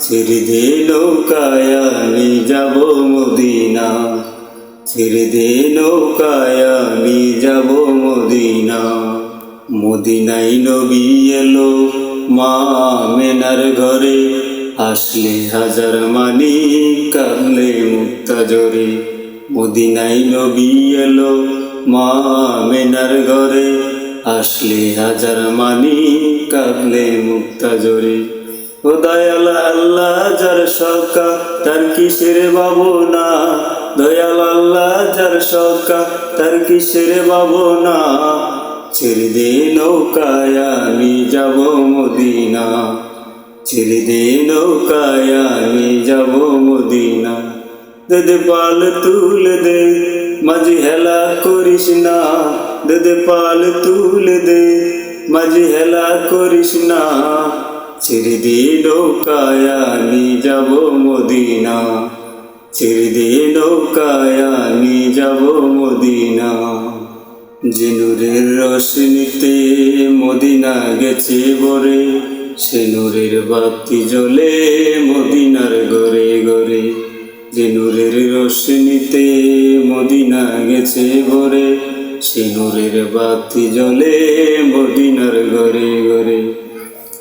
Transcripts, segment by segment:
ছেড়ে দে নৌকায় আমি যাব মদিনা। ছেড়ে দে নৌকায় আমি যাব মদিনা। মদিনাই নবী এলো মা মেনার ঘরে। আসলে হাজার মানি কাঁদলে মুক্তা জরে মদিনাই নবী এলো মা মেনার ঘরে। আসলে হাজার মানি কাঁদলে মুক্তা জরে দয়াল আল্লাহ যার সকা তার কিসের ভাবনা? দয়াল আল্লাহ যার সকা তার কিসের ভাবনা? ছেড়ে দে নৌকায়, আমি যাব মদিনা। ছেড়ে দে নৌকায়, আমি যাব মদিনা। দে দে পাল তুলে দে, মাঝি হেলা করিস না। দে দে পাল তুলে দে, মাঝি হেলা করিস না। ছেড়ে দে নৌকায় যাব মদিনা। ছেড়ে দে নৌকায় যাব মদিনা। যে নূরের রশ্মিতে মদিনা গেছে বরে সে নূরের বাতি জ্বলে মদিনার ঘরে ঘরে। যে নূরের রশ্মিতে মদিনা গেছে ভরে, সে নূরের বাতি জ্বলে মদিনার ঘরে ঘরে।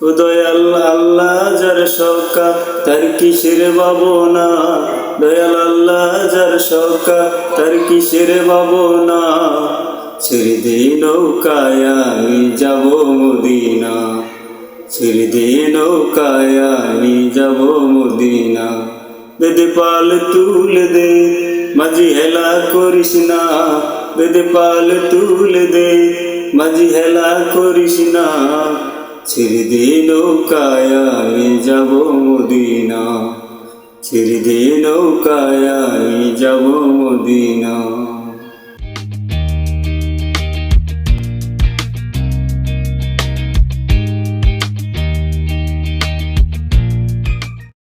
দয়াল আল্লাহ যার সকা তার কিসের ভাবনা? দয়াল আল্লাহ যার সকা তার কিসের ভাবনা? ছেড়ে দে নৌকায় আমি যাব মদিনা। ছেড়ে দে নৌকায় আমি যাব মদিনা। বেদে পাল তুলে দে, মাঝি হেলা করিস না। বেদে পাল তুলে দে, মাঝি হেলা করিস না। ছেড়ে দিয়ে নৌকায় আমি যাব মদিনা। ছেড়ে দিয়ে নৌকায় যাব মদিনা।